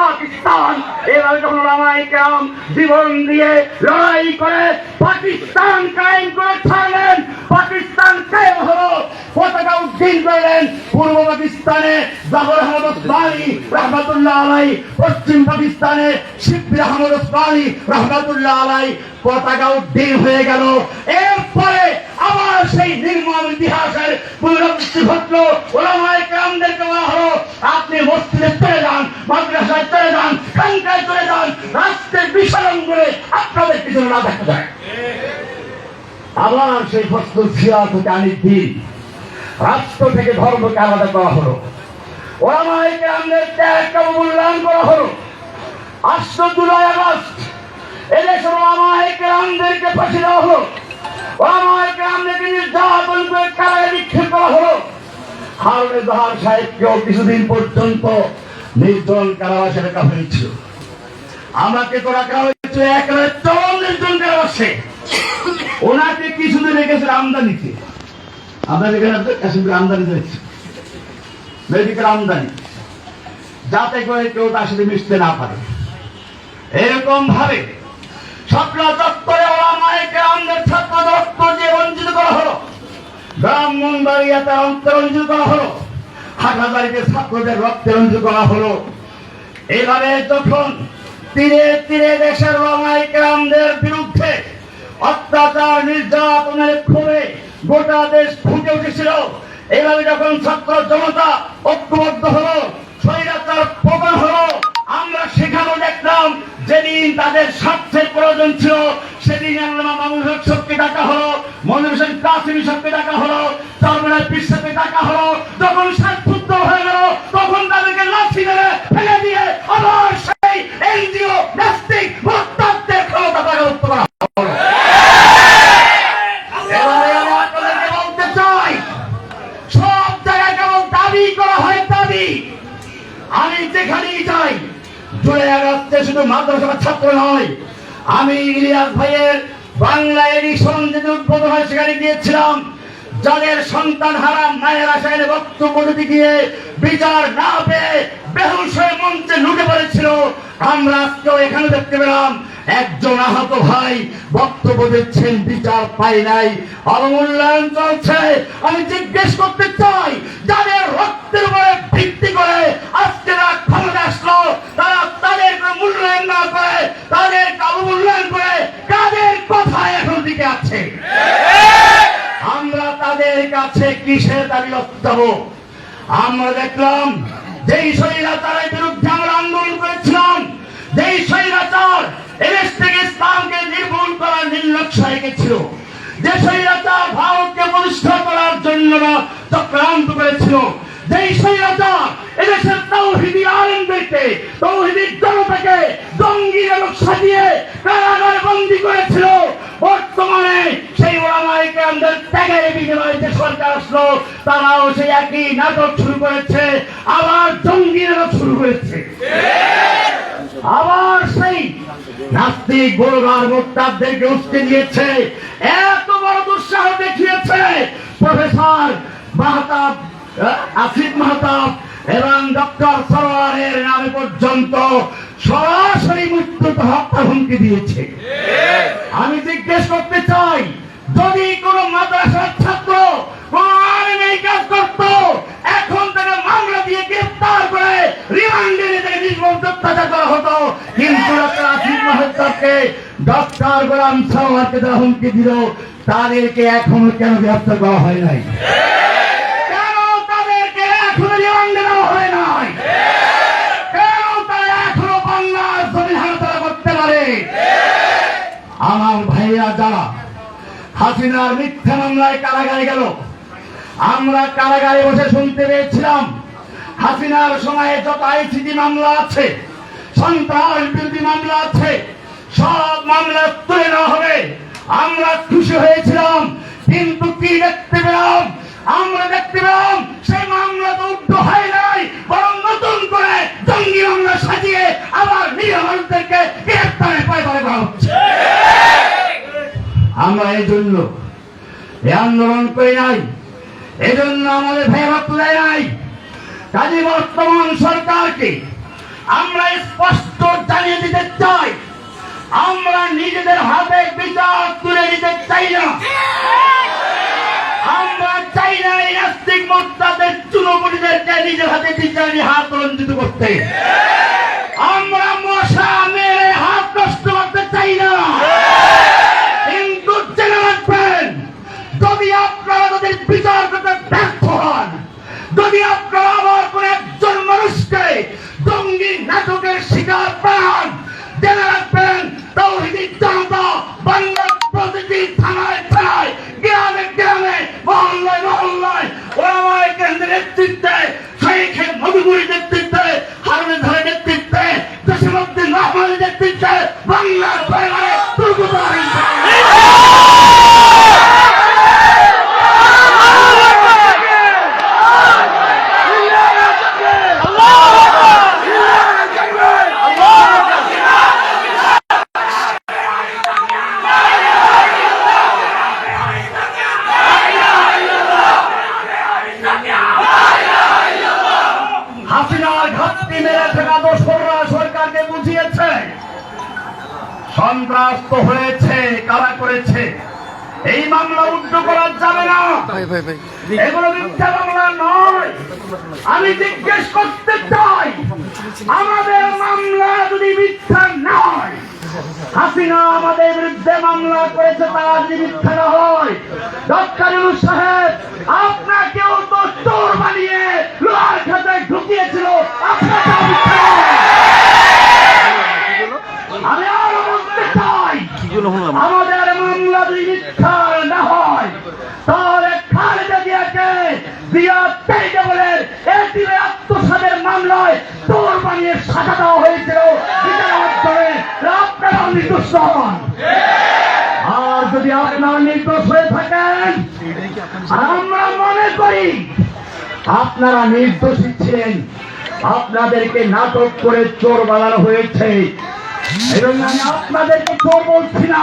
পাকিস্তান। এভাবে যখন ওলামায়ে কেরাম জীবন দিয়ে লড়াই করে, পাকিস্তান কায়েম করে ছাড়লেন, পাকিস্তান কায়েম হলো পতাকা উদ্দিন করলেন পূর্ব পাকিস্তানে জাফর আহমদ ওসমানী রহমাতুল্লাহ আলাই পশ্চিম পাকিস্তানে শিববির আহমদ ওসমানী রহমাতুল্লাহ আলাই পতাকা উদ্দিন হয়ে গেল। এরপরে আবার সেই নির্মম ইতিহাসের পুনরাবৃত্তি ওলামায়ে কেরামদেরকে বলা হলো। আপনি মসজিদে চলে যান, মাদ্রাসায় চলে যান, খানকায় চলে যান, রাষ্ট্রের বিশালন করে আপনাদের পিছনে না দেখা যায়। আবার সেই প্রশ্ন ছিয়া থেকে আনি দিন। রাষ্ট্র থেকে ধর্মকে আলাদা করা হলো। ওলামায়ে কেরামদের ত্যাগকে মূল্যায়ন করা হলো। আসছে জুলাই আগস্ট এদেশের কেরামদেরকে ফাঁসি দেওয়া হলো। কেরামদেরকে নির্যাতন করে কারাগারে নিক্ষেপ করা হলো। হারুনে জাহার সাহেবকেও কিছুদিন পর্যন্ত নির্জন কারাবাসে রাখা হয়েছিল আমাকে তো রাখা হয়েছিল একেবারে চরম নির্জন কারাবাসে। ওনাকে কিছুদিন রেখেছিল আমদানিতে। আপনাদের এখানে কাশ্মীর আমদানি রয়েছে মেডিকেল আমদানি। যাতে করে কেউ তার সাথে মিশতে না পারে। এরকম ভাবে চত্বরে ছাত্র দিয়ে বঞ্চিত করা হলো। অন্তরঞ্জিত করা হলো। ছাত্রদের রক্তে রঞ্জিত করা হলো। এভাবে যখন তীরে তীরে দেশের ওলামায়ে কেরামদের বিরুদ্ধে অত্যাচার, নির্যাতনের ক্ষোভে গোটা দেশ ফুটে উঠেছিল। এইভাবে যখন ছাত্র জনতা ঐক্যবদ্ধ হলো কাসিমি সবকে ডাকা হলো চরমনায় পিসাকে ডাকা হলো, যখন স্বার্থুদ্ধ হয়ে গেল, তখন তাদেরকে লাঠি মেরে ফেলে দিয়ে আবার সেই এনজিও নাস্তিক ভোক্তাদের ক্ষমতা তাকে উত্তর আমি যেখানেই যাই, জুড়ে আগস্টে শুধু মাদ্রাসার ছাত্র নয়, আমি ইলিয়াস ভাইয়ের বাংলা এডিশন যেতে উদ্বোধন হয়, সেখানে গিয়েছিলাম। যাদের সন্তান হারা, মায়েরা সেখানে বক্তব্য দিতে গিয়ে বিচার না পেয়ে বেহুশ হয়ে মঞ্চে লুটে পড়েছিল। আমরা আজকেও এখানে দেখতে পেলাম একজন আহত ভাই বক্তব্য দিচ্ছেন, বিচার পাই নাই, অবমূল্যায়ন চলছে। আমি জিজ্ঞেস করতে চাই, যাদের রক্তের উপরে ভিত্তি করে আজকে তারা ক্ষমতা আসলো, তারা তাদের মূল্যায়ন না করে তাদের অবমূল্যায়ন করে কাদের কথায় এখন দিকে আছে? আমরা তাদের কাছে কিসের দাবি যাব আমরা দেখলাম, যেই স্বৈরাচারের বিরুদ্ধে আমরা আন্দোলন করেছিলাম, যেই স্বৈরাচার এদেশ থেকে ইসলামকে নির্মূল করার নির্লক্ষ্য রেখেছিল। যে স্বৈরাচার ভারতকে প্রতিষ্ঠা করার জন্য চক্রান্ত করেছিল। যেই স্বৈরাচার এদেশের তৌহিদি আলেমদেরকে, তৌহিদি জনতাকে জঙ্গি এবং সাজিয়ে কারাগারে বন্দী করেছিল। বর্তমানে সেই ওলামায়ে কেরামদের ত্যাগের বিনিময়ে যে সরকার আসলো। তারাও সেই একই নাটক শুরু করেছে, আবার জঙ্গি নাটক শুরু করেছে। আবার সেই নাস্তিক বড়গার মোক্তারদেরকে উস্কে দিয়েছে এত বড় দুঃসাহস দেখিয়েছে প্রফেসর মাহতাব আসিফ মাহতাব এবং ডক্টর সরোয়ারের নামে পর্যন্ত সরাসরি মৃত্যুতে হত্যা হুমকি দিয়েছে। আমি জিজ্ঞেস করতে চাই, যদি কোন মাদ্রাসার ছাত্র কোন আইন এই কাজ করত, এখন তাকে মামলা দিয়ে গ্রেফতার করে রিমান্ডে নিয়ে তাকে নির্মম অত্যাচার করা হতো কিন্তু ডক্টর আসিফ মাহতাবকে ডক্টর গোলাম সাওয়ারকে তারা হুমকি দিল, তাদেরকে এখনও কেন গ্রেফতার করা হয় নাই? আমার ভাইরা যারা হাসিনার মিথ্যা মামলায় কারাগারে গেল, আমরা কারাগারে বসে শুনতে পেয়েছিলাম, হাসিনার সময়ে যত আইসিডি মামলা আছে সন্ত্রাস বিরোধী মামলা আছে সব মামলা তুলে নেওয়া হবে। আমরা খুশি হয়েছিলাম, কিন্তু কি দেখতে পেলাম? আমরা দেখতে পেলাম সেই মামলা তো উঠতে হয় নাই, বরং নতুন করে জঙ্গি মামলা সাজিয়ে আবার নিরীহ মানুষদেরকে পায় করা হচ্ছে। আমরা এই জন্য এই আন্দোলন করি নাই এজন্য আমাদের ভাবতে দেয় নাই। কাজে বর্তমান সরকারকে আমরা স্পষ্ট জানিয়ে দিতে চাই আমরা নিজেদের হাতে বিচার তুলে নিতে চাই না। আমরা চাই না এই নাস্তিক মোর্চাদের চুনপুটিদেরকে নিজের হাতে বিচারি হাত রঞ্জিত করতে। আমরা মশা মেরে হাত নষ্ট করতে চাই না। কিন্তু জেনে রাখবেন যদি আপনারা তাদের বিচার করতে ব্যর্থ হন, যদি আপনারা আবার কোন একজন মানুষকে জঙ্গি নাটকের শিকার পান জেনে রাখবেন তৌহিদি জনতা বাংলার প্রতিটি থানায় থানায়, গ্রামে গ্রামে, মহল্লায় মহল্লায়, ওলামায় কেন্দ্রের নেতৃত্বে শেখের মধুপুরী নেতৃত্বে হারুনের ধরে নেতৃত্বে দেশমুদ্দিন রহমানের নেতৃত্বে বাংলার পরিবারে দুর্গত হাসিনার ঘাটতি মেরে থাকা দোসররা সরকারকে বুঝিয়েছে সন্ত্রাস তো হয়েছে কারা করেছে? এই মামলা উদ্ধ করা যাবে না। এগুলো মিথ্যা মামলা নয়। আমি জিজ্ঞেস করতে চাই আমাদের মামলা যদি মিথ্যা নয় হাসিনা আমাদের বিরুদ্ধে মামলা করেছে তারা যদি মিথ্যা না হয় ডক্টর সাহেব আপনাকেও তো চোর বানিয়ে লোহার খাতায় ঢুকিয়েছিল আপনাকেও মিথ্যা আমি আরও বলতে চাই কিগুলো শুনলাম আমাদের মামলা যদি না হয়, তাহলে খালেদা জিয়াকে বলে এটির আত্মসাদের মামলায় তোর বানিয়ে সাজা দেওয়া হয়েছিল। নির্দোষ হন। আর যদি আপনারা নির্দোষ হয়ে থাকেন আমরা মনে করি আপনারা নির্দোষী ছিলেন। আপনাদেরকে নাটক করে চোর বানানো হয়েছে। আপনাদেরকে চোর বলছি না।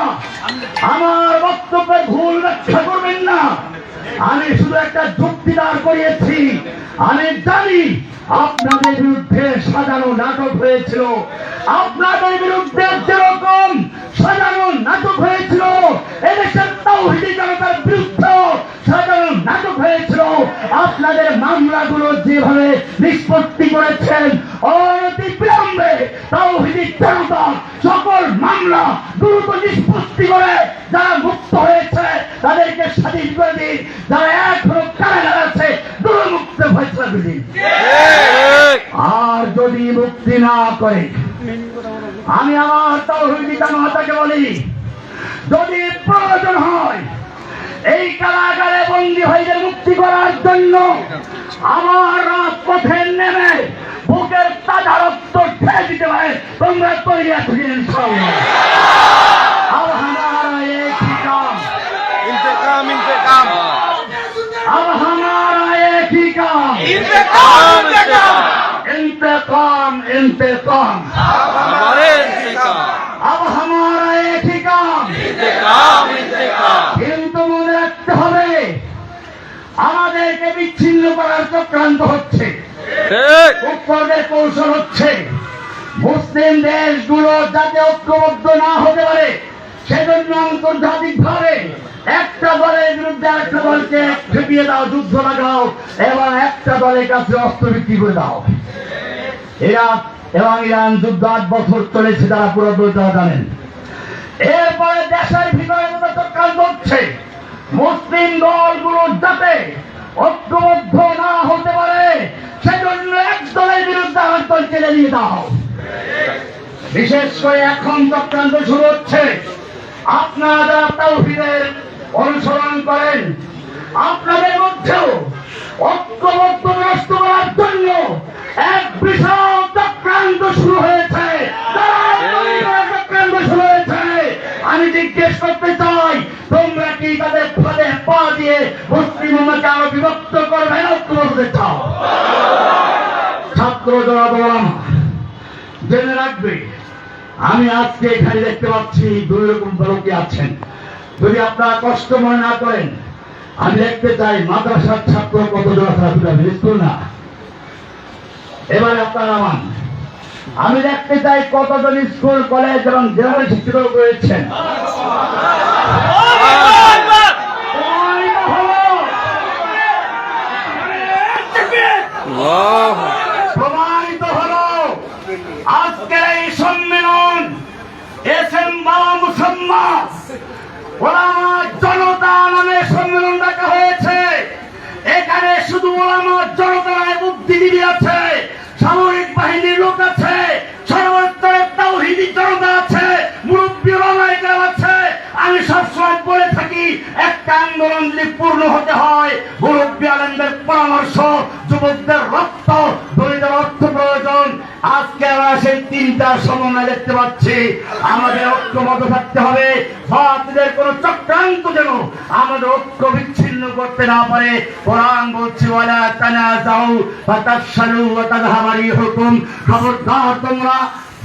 আমার বক্তব্যের ভুল ব্যাখ্যা করবেন না। আমি শুধু একটা যুক্তি দাঁড় করিয়েছি। আমি জানি আপনাদের বিরুদ্ধে সাজানো নাটক হয়েছিল। আপনাদের বিরুদ্ধে যেরকম সাজানো নাটক হয়েছিল, এদেশের তৌহিদি জনতার বিরুদ্ধে সাজানো নাটক হয়েছিল। আপনাদের মামলাগুলো যেভাবে নিষ্পত্তি করেছেন অনতি বিলম্বে তৌহিদি জনতা সকল মামলা দ্রুত নিষ্পত্তি করে যারা মুক্ত হয়েছে, তাদেরকে স্বাধীন করে দিন। যারা এখনও কারাগার আছে দ্রুত মুক্ত ফয়সলা আর যদি মুক্তি না করে, আমি আমার তৌহিদি জনতাকে বলি, যদি প্রয়োজন হয় এই কারাগারে বন্দী হয়ে মুক্তি করার জন্য আমার রাজপথে নেমে বুকের তাজা রক্ত ঠেলে দিতে পারে তোমরা তৈরি আছো কি ইনশাআল্লাহ? अब हमारा एक ही काम ইন্তেকাম ইন্তেকাম अब हमारा एक ही काम ইন্তেকাম ইন্তেকাম इंतकाम इंतकाम हमारे इंतेकाम বিচ্ছিন্ন করার চক্রান্ত হচ্ছে। কৌশল হচ্ছে। মুসলিম দেশগুলো যাতে ঐক্যবদ্ধ না হতে পারে সেজন্য আন্তর্জাতিক ভাবে একটা দলের বিরুদ্ধে আরেকটা দলকে ঠেকিয়ে দাও যুদ্ধ লাগাও এবং একটা দলের কাছে অস্ত্র বিক্রি করে দাও। এরা এবং ইরান যুদ্ধ আট বছর চলেছে তারা পুরোপুরি তারা জানেন। এরপরে দেশের ভিতরে চক্রান্ত হচ্ছে মুসলিম দলগুলো যাতে ঐক্যবদ্ধ না হতে পারে সেজন্য এক দলের বিরুদ্ধে আর দল দাও বিশেষ করে এখন চক্রান্ত শুরু হচ্ছে। আপনারা যারা অনুসরণ করেন, আপনাদের মধ্যেও ঐক্যবদ্ধ নষ্ট করার জন্য এক বিশাল চক্রান্ত শুরু হয়েছে। চক্রান্ত শুরু হয়েছে। আমি জিজ্ঞেস করতে চাই, তোমরা কি তাদের ফাঁদে পা দিয়ে মুসলিম আরও বিভক্ত করবে না ঐক্যবদ্ধ চাও? জেনে রাখবে, আমি আজকে এখানে দেখতে পাচ্ছি দুই রকম লোকে আছেন। যদি আপনারা কষ্ট মনে না করেন, আমি দেখতে চাই মাদ্রাসার ছাত্র কতজন আপনারা স্কুল না। এবারে আপনারা নামান আমি দেখতে চাই কতজন স্কুল, কলেজ এবং জেনারেল শিক্ষিত রয়েছেন। প্রমাণিত হলো আল্লাহ প্রমাণিত হলো আজকের এই সম্মেলন এস এম বাবা ওলামা জনতা নামে সম্মেলন ডাকা হয়েছে। এখানে শুধু ওলামা জনতা বুদ্ধিজীবী আছে। সামরিক বাহিনীর লোক আছে। একটা আন্দোলন পূর্ণ হতে হয়। মুরব্বী আলমদের পরামর্শ, যুবকদের রক্ত দরিদ্র অর্থ প্রয়োজন। আজকে আমরা সেই তিনটা সমন্বয় দেখতে পাচ্ছি। আমাদের ঐক্যবদ্ধ থাকতে হবে। ভারতীয়দের কোন চক্রান্ত যেন আমাদের ঐক্য বিচ্ছিন্ন করতে না পারে। কোরআন বলছি, ওয়ালা তানা যাও ফাতাশালু ওয়া তাযহাবারি হুকুম। খবরদার তোমরা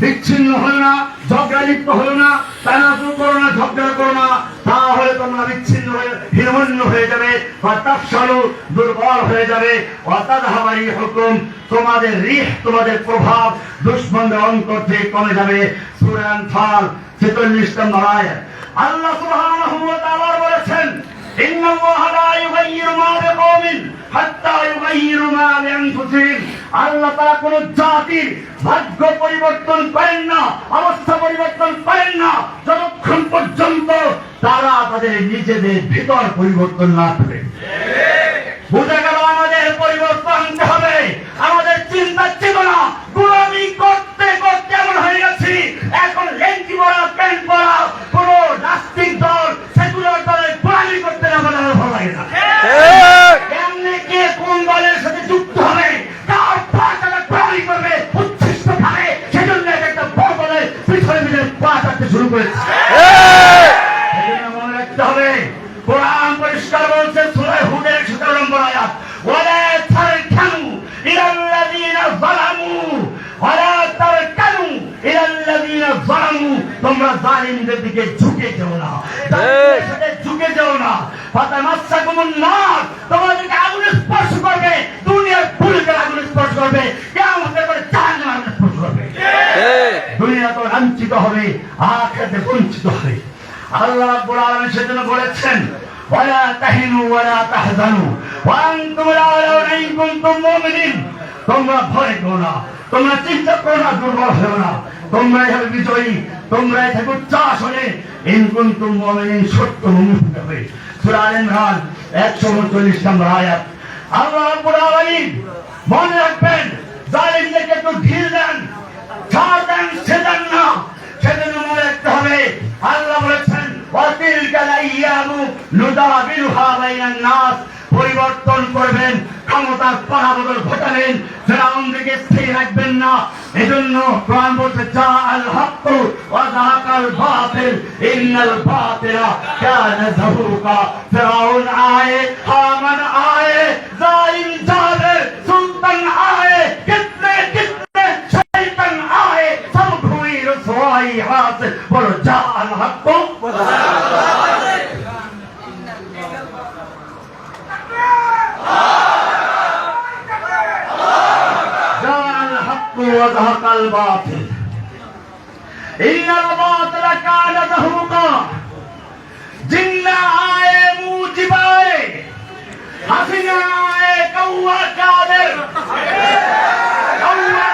বিচ্ছিন্ন হলো না, ঝগড়া লিপ্ত হলো না তানাজু করো না, ঝগড়া করো না, তাহলে তোমরা বিচ্ছিন্ন হয়ে, হীনমন্য হয়ে যাবে ফাতাশালু দুর্বল হয়ে যাবে। অতাধাবারি হুকুম, তোমাদের রিহ, তোমাদের প্রভাব দুশ্মনদের অন্তর থেকে কমে যাবে। সুরান ফাল ছেচল্লিশ নম্বর আয়াত। আল্লাহ সুবহানাহু ওয়া তাআলা বলেছেন, ইন্নাল্লাহা লা ইউগাইয়িরু মা বিকওমিন হাত্তা ইউগাইয়িরু আল্লাহ তাআলা কোন জাতির ভাগ্য পরিবর্তন করেন না অবস্থা পরিবর্তন করেন না। যতক্ষণ পর্যন্ত তারা তাদের নিজেদের ভিতর পরিবর্তন না করে। বুঝে গেল আমাদের পরিবর্তন হবে। আমাদের চিন্তা চেতনা গোলামি করতে করতে এমন হয়ে গেছি। এখন লেন্টি পড়া প্যান্ট পড়া কোন নাস্তিক দল সেকুলার দলের গোলামি করতে আমাদের ভালো লাগে না। এমনি কে কোন দলের সাথে যুক্ত হবে? গোলামি করবে আল্লাহ রাব্বুল আলামিন সেজন্য বলেছেন, ওয়ালা তাহিনু ওয়ালা তাহজানু। ওয়া আনতুম লাউলা ইন কুনতুম মুমিনিন। তোমরা ভয় করো না, তোমরা চিন্তা করো না, দুর্বল হও না। তোমরাই হবে বিজয়ী, তোমরাই থাকো চাষ হলে ইন কুনতুম মুমিনিন, সত্য মুমিন হবে সূরা আল ইমরান 139 নম্বর আয়াত। আল্লাহ রাব্বুল আলামিন মনে রাখবেন, জালিমদেরকে একটু ঢিল দেন, ছাড় দেন সেদেন না। সেজন্য মনে রাখতে হবে আল্লাহ বলেছেন পরিবর্তন করবেন, ক্ষমতার পরাবদল ঘটাবেন ফেরাউন দিকে স্থির রাখবেন না। এজন্য কোরআন বলছে যা আল হক ওয়া যাকাল বাতিল, ইন্নাল বাতিলা কানা যাহুকা ফেরাউন আয়ে, হামান আয়ে, জালিম জালের সুলতান আয়ে সাওয়াইহাত বলো যা আল হক وزهق الباطل إن الباطل كان زهوقا جنة آئے موجب آئے حسنہ آئے قوہ قادر قوہ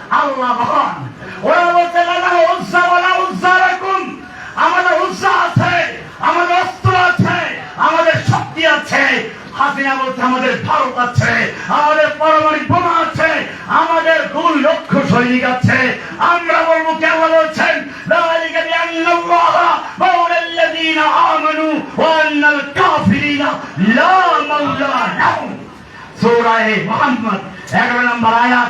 আল্লাহ মহান ওরা বলছে লানা উজ্জা ওয়ালা উজ্জা রাকুম আমাদের উজ্জা আছে আমাদের অস্ত্র আছে আমাদের শক্তি আছে হাসিনা বলছে আমাদের ভারত আছে আমাদের পারমাণবিক বোমা আছে আমাদের দুই লক্ষ সৈনিক আছে আমরা বলবো কে আল্লাহ বলছেন ذلك بأن الله مولى الذين آمنوا وأن الكافرين لا مولى لهم সুরায় মোহাম্মদ এগারো নম্বর আয়াত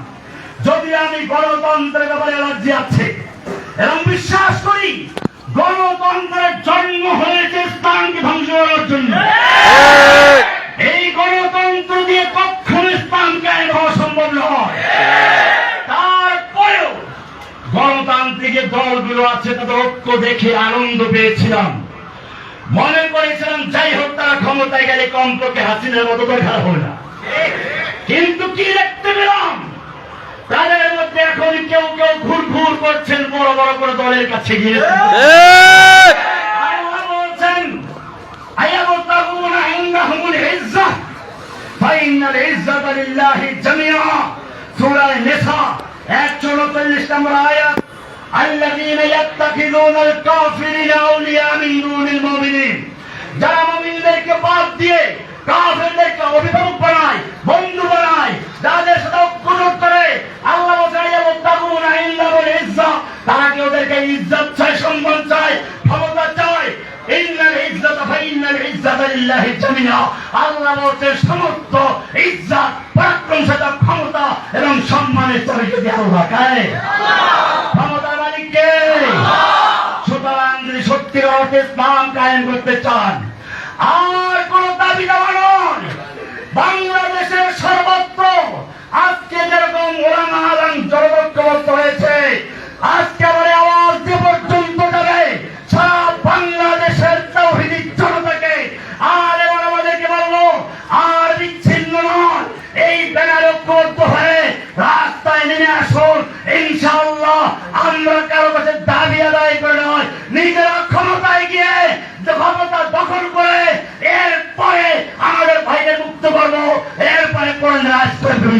যদি আমি গণতন্ত্রের ব্যাপারে রাজ্যে আছে, এবং বিশ্বাস করি গণতন্ত্রের জন্ম হয়েছে স্থানকে ধ্বংস করার জন্য। এই গণতন্ত্র দিয়ে কখনো স্থান কায়েম হওয়া সম্ভব নয়। তারপরেও গণতান্ত্রিক দলগুলো আছে, তাদের ঐক্য দেখে আনন্দ পেয়েছিলাম। মনে করেছিলাম, যাই হোক, তারা ক্ষমতায় গেলে কমপক্ষে হাসিনের মতো করে খারাপ হবে না। কিন্তু কি দেখতে পেলাম তাদের মধ্যে এখন কেউ কেউ ঘুর ঘুর করছেন বড় বড় করে দলের কাছে গিয়ে ঠিক আল্লাহ বলছেন আয়াবতাগুন ইন্দাহুমুল ইজ্জাহ ফাইনাল ইজ্জাত লিল্লাহি জামিআ সূরা নিসা 139 নম্বর আয়াত الذين يتخذون الكافرين أولياء من دون المؤمنين যারা মুমিনদেরকে বাদ দিয়ে কাফেরদেরকে অভিভাবক বানায় বন্ধু বানায় যাদের সাথে ঐক্যজোট করে আল্লাহ বলছেন ইয়াবতাগুন ইন্দাহুল ইজ্জাহ তারা কি ওদেরকে ইজ্জত চায় সম্মান চায় ক্ষমতা চায়? ইন্নাল ইজ্জাত ফাইন্নাল ইজ্জাত লিল্লাহি জামিআ। আল্লাহ সমস্ত ইজ্জত পরাক্রমশালী ক্ষমতা এবং সম্মানের চাবি যদি আল্লাহ কায় ক্ষমতার মালিক সুতরাং যদি সত্যিকার অর্থে ইসলাম কায়েম করতে চান আর কোন দাবি দেওয়া নয়। বাংলাদেশের সর্বত্র আজকে যেরকম ওলামা আলম জনবক্ষবদ্ধ হয়েছে আজকে আমার আওয়াজ পর্যন্ত যাবে, সারা বাংলাদেশের জনতাকে আর এবার আমাদেরকে আর বিচ্ছিন্ন নয়। এই ব্যানার ঐক্যবদ্ধ হয়ে রাস্তায় নেমে আসুন। ইনশাআল্লাহ আমরা কারও কাছে দাবি আদায় করে নয়, নিজেরা ক্ষমতায় গিয়ে ক্ষমতা দখল করে এরপরে আমাদের ভাইদের মুক্ত করব, এরপরে কোরআন রাজ আগামী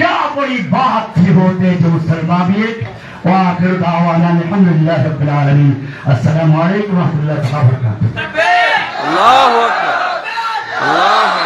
क्या बड़ी बात थी बोलते थे मुसलमान भी एक वाखिर दावाना अलहमदुलिल्लाह रब्बिल आलमीन अस्सलाम वालेकुम व रहमतुल्लाहि व बरकातहू अल्लाह अकबर अल्लाह